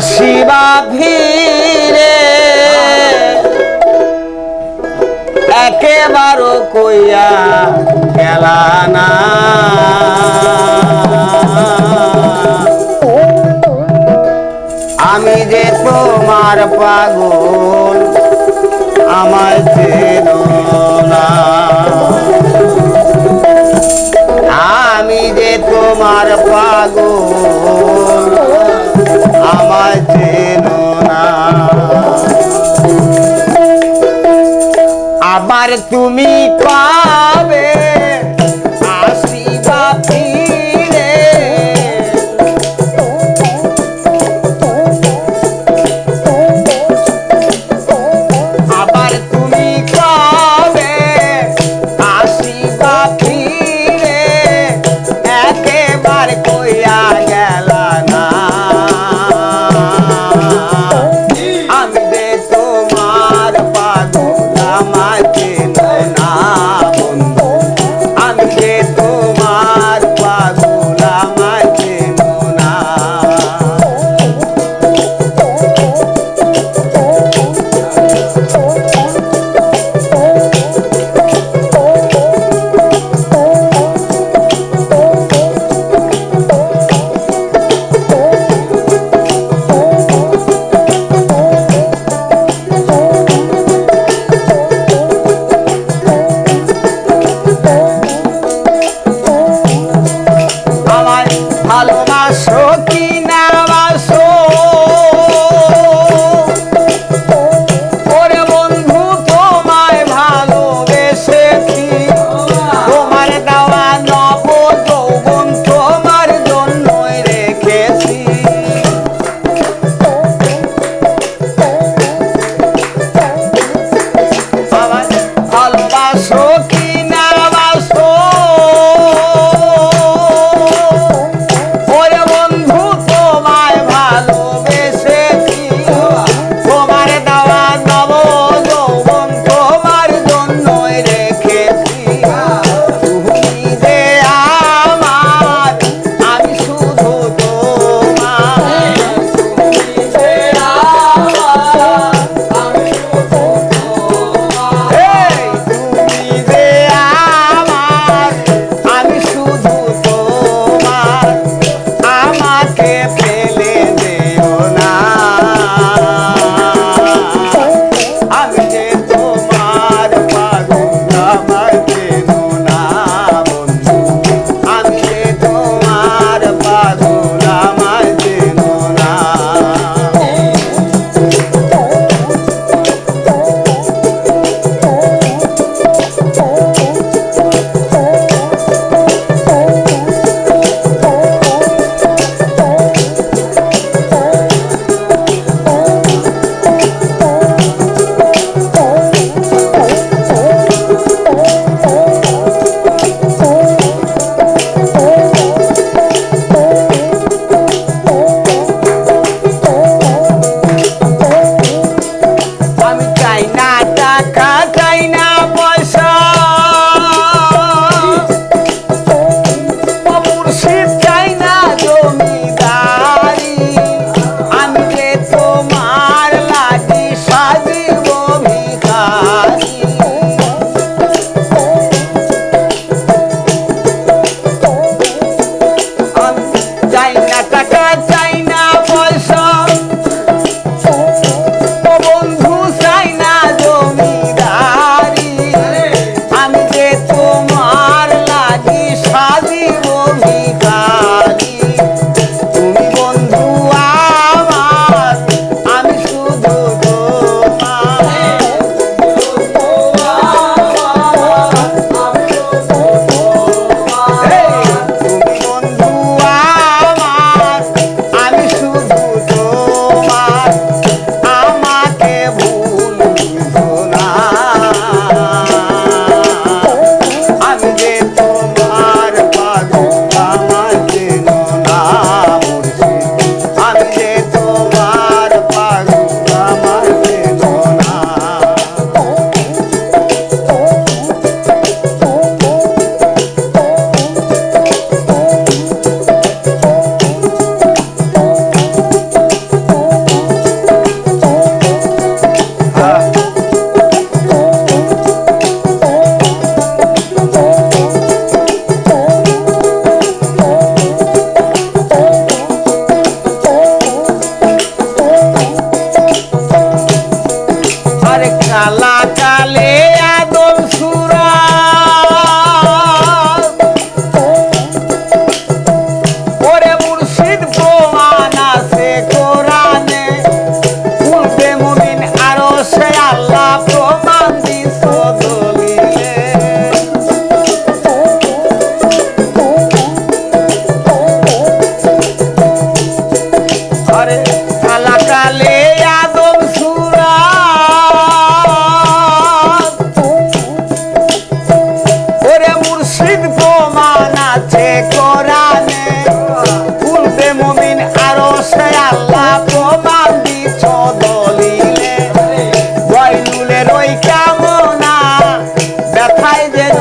আসিবা ফিরে। একেবারও কইয়া খেলা না। আমি যে তোমার পাগল, আমায় চেনো না। আমি যে তোমার পাগল, আমায় আবার তুমি পাবে চাই ব্যথায় যেন